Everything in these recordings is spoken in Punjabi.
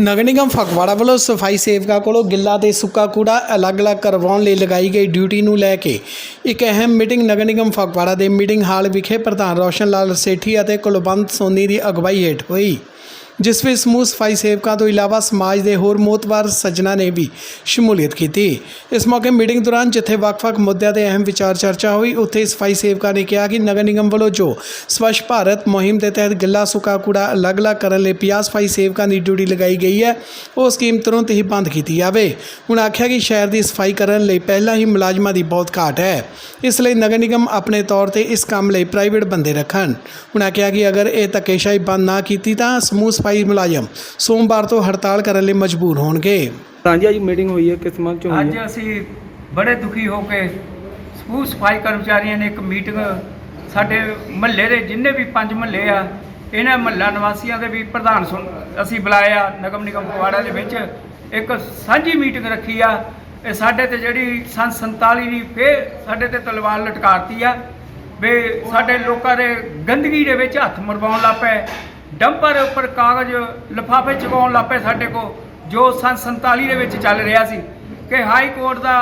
ਨਗਰ ਨਿਗਮ ਫਗਵਾੜਾ ਵੱਲੋਂ ਸਫ਼ਾਈ ਸੇਵਕਾਂ ਕੋਲੋਂ ਗਿੱਲਾ ਤੇ ਸੁੱਕਾ ਕੂੜਾ ਅਲੱਗ-ਅਲੱਗ ਕਰਵਾਉਣ ਲਈ ਲਗਾਈ ਗਈ ਡਿਊਟੀ ਨੂੰ ਲੈ ਕੇ ਇੱਕ ਅਹਿਮ ਮੀਟਿੰਗ ਨਗਰ ਨਿਗਮ ਫਗਵਾੜਾ ਦੇ ਮੀਟਿੰਗ ਹਾਲ ਵਿਖੇ ਪ੍ਰਧਾਨ ਰੋਸ਼ਨ ਲਾਲ ਸੇਠੀ ਅਤੇ ਕੁਲਵੰਤ ਸੋਨੀ ਦੀ ਅਗਵਾਈ ਹੇਠ ਹੋਈ। ਜਿਸ ਵਿੱਚ ਸਮੂਹ ਸਫ਼ਾਈ ਸੇਵਕਾਂ ਤੋਂ ਇਲਾਵਾ ਸਮਾਜ ਦੇ ਹੋਰ ਮੋਤਬਾਰ ਸੱਜਣਾ ਨੇ ਵੀ ਸ਼ਮੂਲੀਅਤ ਕੀਤੀ। ਇਸ ਮੌਕੇ ਮੀਟਿੰਗ ਦੌਰਾਨ ਜਿੱਥੇ ਵੱਖ-ਵੱਖ ਮੁੱਦਿਆਂ ਤੇ ਅਹਿਮ ਵਿਚਾਰ ਚਰਚਾ ਹੋਈ, ਉੱਥੇ ਸਫ਼ਾਈ ਸੇਵਕਾਂ ਨੇ ਕਿਹਾ ਕਿ ਨਗਰ ਨਿਗਮ ਵੱਲੋਂ ਜੋ ਸਵੱਛ ਭਾਰਤ ਮੁਹਿੰਮ ਦੇ ਤਹਿਤ ਗਿੱਲਾ ਸੁੱਕਾ ਕੂੜਾ ਅਲੱਗ-ਅਲੱਗ ਕਰਨ ਲਈ 50 ਸਫ਼ਾਈ ਸੇਵਕਾਂ ਦੀ ਡਿਊਟੀ ਲਗਾਈ ਗਈ ਹੈ, ਉਹ ਸਕੀਮ ਤੁਰੰਤ ਹੀ ਬੰਦ ਕੀਤੀ ਜਾਵੇ। ਹੁਣ ਆਖਿਆ ਕਿ ਸ਼ਹਿਰ ਦੀ ਸਫ਼ਾਈ ਕਰਨ ਲਈ ਪਹਿਲਾਂ ਹੀ ਮੁਲਾਜ਼ਮਾਂ ਦੀ ਬਹੁਤ ਘਾਟ ਹੈ। ਇਸ ਲਈ ਨਗਰ ਨਿਗਮ ਆਪਣੇ ਤੌਰ ਤੇ ਇਸ ਕੰਮ ਲਈ ਪ੍ਰਾਈਵੇਟ ਬੰਦੇ ਰੱਖਣ। ਹੁਣ ਆਖਿਆ ਕਿ ਅਗਰ ਇਹ ਧੱਕੇਸ਼ਾਹੀ ਬੰਦ ਨਾ ਕੀਤੀ ਤਾਂ ਸਮੂਹ ਸਫ਼ਾਈ ਮੁਲਾਜ਼ਮ ਸੋਮਵਾਰ ਤੋਂ ਹੜਤਾਲ ਕਰਨ ਲਈ ਮਜਬੂਰ ਹੋਣਗੇ। ਹਾਂਜੀ ਅੱਜ ਮੀਟਿੰਗ ਹੋਈ ਹੈ ਕਿਸ ਮੰਗ ਚ ਹੋਈ ਅੱਜ ਹੈ ਅਸੀਂ ਬੜੇ ਦੁਖੀ ਹੋ ਕੇ ਸਕੂਲ ਸਫ਼ਾਈ ਕਰਮਚਾਰੀਆਂ ਨੇ ਇੱਕ ਮੀਟਿੰਗ ਸਾਡੇ ਮਹੱਲੇ ਦੇ ਜਿੰਨੇ ਵੀ ਪੰਜ ਮਹੱਲੇ ਆ ਇਹਨਾਂ ਮਹੱਲਾ ਨਿਵਾਸੀਆਂ ਦੇ ਵੀ ਪ੍ਰਧਾਨ ਸੁਣ ਅਸੀਂ ਬੁਲਾਇਆ ਨਗਮ ਨਿਗਮ ਫਗਵਾੜਾ ਦੇ ਵਿੱਚ ਇੱਕ ਸਾਂਝੀ ਮੀਟਿੰਗ ਰੱਖੀ ਆ। ਇਹ ਸਾਡੇ ਤੇ ਜਿਹੜੀ ਸੰਨ 47 ਦੀ ਫੇਰ ਸਾਡੇ ਤੇ ਤਲਵਾਰ ਲਟਕਾਤੀ ਆ ਵੀ ਸਾਡੇ ਲੋਕਾਂ ਦੇ ਗੰਦਗੀ ਦੇ ਵਿੱਚ ਹੱਥ ਮਰਵਾਉਣ ਲੱਗ ਪਏ। ਡੰਪਰ ਉੱਪਰ ਕਾਗਜ਼ ਲਿਫਾਫੇ ਚੁਕਾਉਣ ਲੱਗ ਪਏ ਸਾਡੇ ਕੋ ਜੋ ਸੰਨ 47 ਦੇ ਵਿੱਚ ਚੱਲ ਰਿਹਾ ਸੀ। ਕਿ ਹਾਈ ਕੋਰਟ ਦਾ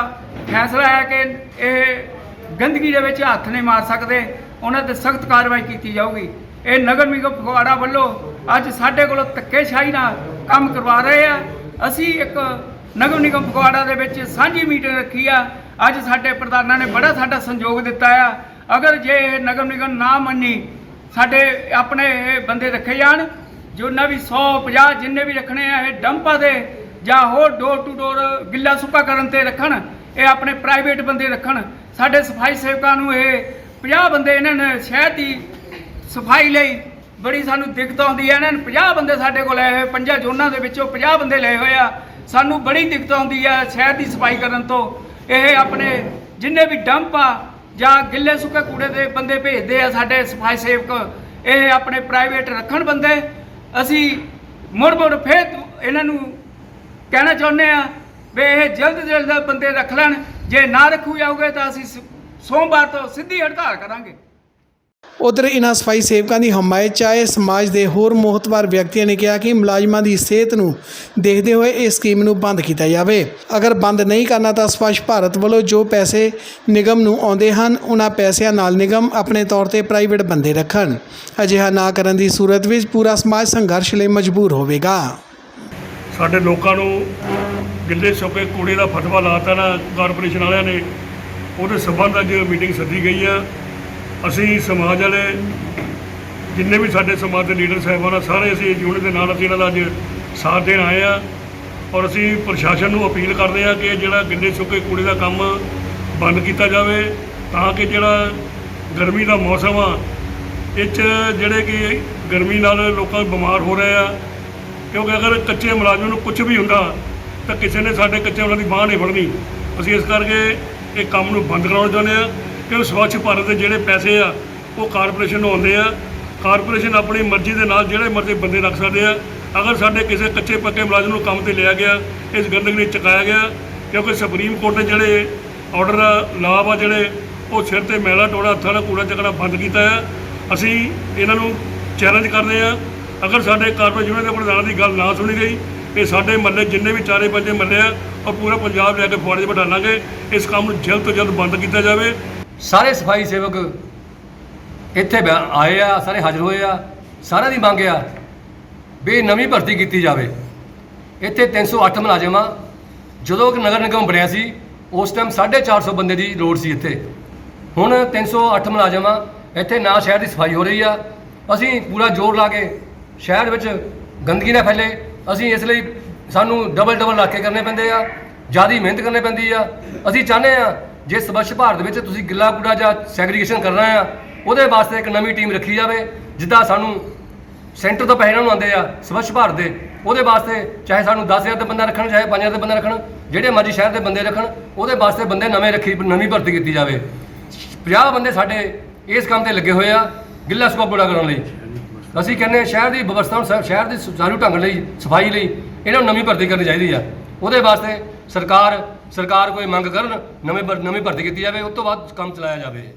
ਫੈਸਲਾ ਹੈ ਕਿ ਇਹ ਗੰਦਗੀ ਦੇ ਵਿੱਚ ਹੱਥ ਨਹੀਂ ਮਾਰ ਸਕਦੇ, ਉਹਨਾਂ ਤੇ ਸਖਤ ਕਾਰਵਾਈ ਕੀਤੀ ਜਾਊਗੀ। ਇਹ ਨਗਰ ਨਿਗਮ ਫਗਵਾੜਾ ਵੱਲੋਂ ਅੱਜ ਸਾਡੇ ਕੋਲੋਂ ਧੱਕੇਸ਼ਾਹੀ ਨਾਲ ਕੰਮ ਕਰਵਾ ਰਹੇ ਆ। ਅਸੀਂ ਇੱਕ ਨਗਰ ਨਿਗਮ ਫਗਵਾੜਾ ਦੇ ਵਿੱਚ ਸਾਂਝੀ ਮੀਟਿੰਗ ਰੱਖੀ ਆ। ਅੱਜ ਸਾਡੇ ਪ੍ਰਧਾਨਾਂ ਨੇ ਬੜਾ ਸਾਡਾ ਸੰਯੋਗ ਦਿੱਤਾ ਆ। ਅਗਰ ਜੇ ਇਹ ਨਗਰ ਨਿਗਮ ਨਾ ਮੰਨੀ ਸਾਡੇ ਆਪਣੇ ਇਹ ਬੰਦੇ ਰੱਖੇ ਜਾਣ, ਜੋ ਨਾ ਵੀ 150 ਜਿੰਨੇ ਵੀ ਰੱਖਣੇ ਆ, ਇਹ ਡੰਪਾਂ ਦੇ ਜਾਂ ਹੋਰ ਡੋਰ ਟੂ ਡੋਰ ਗਿੱਲਾ ਸੁੱਕਾ ਕਰਨ ਤੇ ਰੱਖਣ, ਇਹ ਆਪਣੇ ਪ੍ਰਾਈਵੇਟ ਬੰਦੇ ਰੱਖਣ। ਸਾਡੇ ਸਫ਼ਾਈ ਸੇਵਕਾਂ ਨੂੰ ਇਹ 50 ਬੰਦੇ ਇਹਨਾਂ ਨੇ ਸ਼ਹਿਰ ਦੀ ਸਫ਼ਾਈ ਲਈ ਬੜੀ ਸਾਨੂੰ ਦਿੱਕਤ ਆਉਂਦੀ ਹੈ। ਇਹਨਾਂ ਨੇ 50 ਬੰਦੇ ਸਾਡੇ ਕੋਲ ਆਏ ਹੋਏ, ਪੰਜਾਂ ਜ਼ੋਨਾਂ ਦੇ ਵਿੱਚੋਂ 50 ਬੰਦੇ ਲਏ ਹੋਏ ਆ। ਸਾਨੂੰ ਬੜੀ ਦਿੱਕਤ ਆਉਂਦੀ ਹੈ ਸ਼ਹਿਰ ਦੀ ਸਫ਼ਾਈ ਕਰਨ ਤੋਂ। ਇਹ ਆਪਣੇ ਜਿੰਨੇ ਵੀ ਡੰਪ ਆ ਜਾਂ ਗਿੱਲੇ ਸੁੱਕੇ ਕੂੜੇ ਦੇ ਬੰਦੇ ਭੇਜਦੇ ਆ ਸਾਡੇ ਸਫ਼ਾਈ ਸੇਵਕ, ਇਹ ਆਪਣੇ ਪ੍ਰਾਈਵੇਟ ਰੱਖਣ ਬੰਦੇ। ਅਸੀਂ ਮੁੜ ਮੁੜ ਫੇਰ ਇਹਨਾਂ ਨੂੰ ਕਹਿਣਾ ਚਾਹੁੰਦੇ ਆ ਵੀ ਇਹ ਜਲਦ ਜਲਦ ਬੰਦੇ ਰੱਖ ਲੈਣ। ਜੇ ਨਾ ਰੱਖੂ ਜਾਊਗੇ ਤਾਂ ਅਸੀਂ ਸ- ਸੋਮਵਾਰ ਤੋਂ ਸਿੱਧੀ ਹੜਤਾਲ ਕਰਾਂਗੇ। ਉਧਰ ਇਨ੍ਹਾਂ ਸਫ਼ਾਈ ਸੇਵਕਾਂ ਦੀ ਹਮਾਇਤ 'ਚ ਆਏ ਸਮਾਜ ਦੇ ਹੋਰ ਮੋਹਤਵਾਰ ਵਿਅਕਤੀਆਂ ਨੇ ਕਿਹਾ ਕਿ ਮੁਲਾਜ਼ਮਾਂ ਦੀ ਸਿਹਤ ਨੂੰ ਦੇਖਦੇ ਹੋਏ ਇਸ ਸਕੀਮ ਨੂੰ ਬੰਦ ਕੀਤਾ ਜਾਵੇ। ਅਗਰ ਬੰਦ ਨਹੀਂ ਕਰਨਾ ਤਾਂ ਸਵੱਛ ਭਾਰਤ ਵੱਲੋਂ ਜੋ ਪੈਸੇ ਨਿਗਮ ਨੂੰ ਆਉਂਦੇ ਹਨ ਉਹਨਾਂ ਪੈਸਿਆਂ ਨਾਲ ਨਿਗਮ ਆਪਣੇ ਤੌਰ ਤੇ ਪ੍ਰਾਈਵੇਟ ਬੰਦੇ ਰੱਖਣ। ਅਜਿਹਾ ਨਾ ਕਰਨ ਦੀ ਸੂਰਤ ਵਿੱਚ ਪੂਰਾ ਸਮਾਜ ਸੰਘਰਸ਼ ਲਈ ਮਜਬੂਰ ਹੋਵੇਗਾ। ਸਾਡੇ ਲੋਕਾਂ ਨੂੰ ਗਿੱਲੇ ਸੁੱਕੇ ਕੂੜੇ ਦਾ ਫਤਵਾ ਲਾਤਾ ਨਾ, ਕਾਰਪੋਰੇਸ਼ਨ ਵਾਲਿਆਂ ਨੇ, ਉਹਦੇ ਸਬੰਧ ਅੱਜ ਮੀਟਿੰਗ ਸੱਦੀ ਗਈ ਆ। ਅਸੀਂ ਸਮਾਜ ਵਾਲੇ, ਜਿੰਨੇ ਵੀ ਸਾਡੇ ਸਮਾਜ ਦੇ ਲੀਡਰ ਸਾਹਿਬਾਨ ਆ, ਸਾਰੇ ਅਸੀਂ ਇਸ ਯੂਨਿਟ ਦੇ ਨਾਲ ਅਸੀਂ ਇਹਨਾਂ ਦਾ ਅੱਜ ਸਾਥ ਦੇਣ ਆਏ ਆ। ਔਰ ਅਸੀਂ ਪ੍ਰਸ਼ਾਸਨ ਨੂੰ ਅਪੀਲ ਕਰਦੇ ਆ ਕਿ ਜਿਹੜਾ ਗਿੱਲੇ ਸੁੱਕੇ ਕੂੜੇ ਦਾ ਕੰਮ ਬੰਦ ਕੀਤਾ ਜਾਵੇ, ਤਾਂ ਕਿ ਜਿਹੜਾ ਗਰਮੀ ਦਾ ਮੌਸਮ ਆ, ਇਹ 'ਚ ਜਿਹੜੇ ਕਿ ਗਰਮੀ ਨਾਲ ਲੋਕਾਂ ਬਿਮਾਰ ਹੋ ਰਹੇ ਆ, ਕਿਉਂਕਿ ਅਗਰ ਕੱਚੇ ਮੁਲਾਜ਼ਮ ਨੂੰ ਕੁਝ ਵੀ ਹੁੰਦਾ, ਤਾਂ ਕਿਸੇ ਨੇ ਸਾਡੇ ਕੱਚੇ ਉਹਨਾਂ ਦੀ ਬਾਂਹ ਨਹੀਂ ਫੜਨੀ। ਅਸੀਂ ਇਸ ਕਰਕੇ ਇਹ ਕੰਮ ਨੂੰ ਬੰਦ ਕਰਾਉਣਾ ਚਾਹੁੰਦੇ ਆ। ਕਿਉਂਕਿ ਸਵੱਛ ਭਾਰਤ ਦੇ ਜਿਹੜੇ ਪੈਸੇ ਆ, ਉਹ ਕਾਰਪੋਰੇਸ਼ਨ ਨੂੰ ਆਉਂਦੇ ਆ। ਕਾਰਪੋਰੇਸ਼ਨ ਆਪਣੀ ਮਰਜ਼ੀ ਦੇ ਨਾਲ ਜਿਹੜੇ ਮਰਜ਼ੀ ਬੰਦੇ ਰੱਖ ਸਕਦੇ ਆ। ਅਗਰ ਸਾਡੇ ਕਿਸੇ ਕੱਚੇ ਪੱਕੇ ਮੁਲਾਜ਼ਮ ਨੂੰ ਕੰਮ ਤੇ ਲਿਆ ਗਿਆ, ਇਸ ਗੰਦਗੀ ਨੂੰ ਚੁਕਾਇਆ ਗਿਆ, ਕਿਉਂਕਿ ਸੁਪਰੀਮ ਕੋਰਟ ਨੇ ਜਿਹੜੇ ਆਰਡਰ ਲਾਭ ਆ ਜਿਹੜੇ, ਉਹ ਸਿਰ ਤੇ ਮੈਲਾ ਟੋੜਾ, ਹੱਥਾਂ ਨਾਲ ਕੂੜਾ ਚੱਕਣਾ ਬੰਦ ਕੀਤਾ ਹੈ ਅਸੀਂ ਇਹਨਾਂ ਨੂੰ ਚੈਲੰਜ ਕਰਦੇ ਆ। ਅਗਰ ਸਾਡੇ ਕਾਰਪੋਰੇਸ਼ਨ ਯੂਨੀਅਨ ਦੇ ਪ੍ਰਧਾਨਾਂ ਦੀ ਗੱਲ ਨਾ ਸੁਣੀ ਗਈ, ਇਹ ਸਾਡੇ ਮੱਲੇ ਜਿੰਨੇ ਵੀ ਚਾਰੇ ਪੰਜੇ ਮੱਲੇ ਆ, ਉਹ ਪੂਰਾ ਪੰਜਾਬ ਲੈ ਕੇ ਫੌਜ 'ਚ ਬਿਠਾਲਾਂਗੇ ਇਸ ਕੰਮ ਨੂੰ ਜਲਦ ਤੋਂ ਜਲਦ ਬੰਦ ਕੀਤਾ ਜਾਵੇ। ਸਾਰੇ ਸਫ਼ਾਈ ਸੇਵਕ ਇੱਥੇ ਬਿਆ- ਆਏ ਆ, ਸਾਰੇ ਹਾਜ਼ਰ ਹੋਏ ਆ, ਸਾਰਿਆਂ ਦੀ ਮੰਗ ਆ ਵੀ ਨਵੀਂ ਭਰਤੀ ਕੀਤੀ ਜਾਵੇ। ਇੱਥੇ 308 ਮੁਲਾਜ਼ਮ ਆ ਜਦੋਂ ਕਿ ਨਗਰ ਨਿਗਮ ਬਣਿਆ ਸੀ, ਉਸ ਟਾਈਮ 450 ਬੰਦੇ ਦੀ ਲੋੜ ਸੀ ਇੱਥੇ। ਹੁਣ 308 ਮੁਲਾਜ਼ਮ ਆ ਇੱਥੇ ਨਾ ਸ਼ਹਿਰ ਦੀ ਸਫ਼ਾਈ ਹੋ ਰਹੀ ਆ। ਅਸੀਂ ਪੂਰਾ ਜ਼ੋਰ ਲਾ ਕੇ ਸ਼ਹਿਰ ਵਿੱਚ ਗੰਦਗੀ ਨਾ ਫੈਲੇ। ਅਸੀਂ ਇਸ ਲਈ ਸਾਨੂੰ ਡਬਲ ਡਬਲ ਨਾਕੇ ਕਰਨੇ ਪੈਂਦੇ ਆ, ਜ਼ਿਆਦਾ ਮਿਹਨਤ ਕਰਨੀ ਪੈਂਦੀ ਆ। ਅਸੀਂ ਚਾਹੁੰਦੇ ਆ ਜੇ ਸਵੱਛ ਭਾਰਤ ਵਿੱਚ ਤੁਸੀਂ ਗਿੱਲਾ ਕੂੜਾ ਜਾਂ ਸੈਗਰੀਗੇਸ਼ਨ ਕਰਨਾ ਆ, ਉਹਦੇ ਵਾਸਤੇ ਇੱਕ ਨਵੀਂ ਟੀਮ ਰੱਖੀ ਜਾਵੇ, ਜਿੱਦਾਂ ਸਾਨੂੰ ਸੈਂਟਰ ਤੋਂ ਪੈਸੇ ਨੂੰ ਆਉਂਦੇ ਆ, ਸਵੱਛ ਭਾਰਤ ਦੇ, ਉਹਦੇ ਵਾਸਤੇ ਚਾਹੇ ਸਾਨੂੰ 10000 ਦੇ ਬੰਦਾ ਰੱਖਣ, ਚਾਹੇ 5000 ਦੇ ਬੰਦਾ ਰੱਖਣ, ਜਿਹੜੇ ਮਰਜ਼ੀ ਸ਼ਹਿਰ ਦੇ ਬੰਦੇ ਰੱਖਣ, ਉਹਦੇ ਵਾਸਤੇ ਬੰਦੇ ਨਵੇਂ ਰੱਖੀ, ਨਵੀਂ ਭਰਤੀ ਕੀਤੀ ਜਾਵੇ। 50 ਬੰਦੇ ਸਾਡੇ ਇਸ ਕੰਮ ਤੇ ਲੱਗੇ ਹੋਏ ਆ, ਗਿੱਲਾ ਸਕੋਪ ਪੂਰਾ ਕਰਨ ਲਈ। ਅਸੀਂ ਕਹਿੰਦੇ ਹਾਂ ਸ਼ਹਿਰ ਦੀ ਵਿਵਸਥਾ ਨੂੰ ਸ਼ਹਿਰ ਦੀ ਸੁਚਾਰੂ ਢੰਗ ਲਈ, ਸਫ਼ਾਈ ਲਈ, ਇਹਨਾਂ ਨੂੰ ਨਵੀਂ ਭਰਤੀ ਕਰਨੀ ਚਾਹੀਦੀ ਆ। ਉਹਦੇ ਵਾਸਤੇ ਸਰਕਾਰ ਸਰਕਾਰ ਕੋਈ ਮੰਗ ਕਰਨ, ਨਵੇਂ ਭਰ- ਨਵੀਂ ਭਰਤੀ ਕੀਤੀ ਜਾਵੇ, ਉਸ ਤੋਂ ਬਾਅਦ ਕੰਮ ਚਲਾਇਆ ਜਾਵੇ।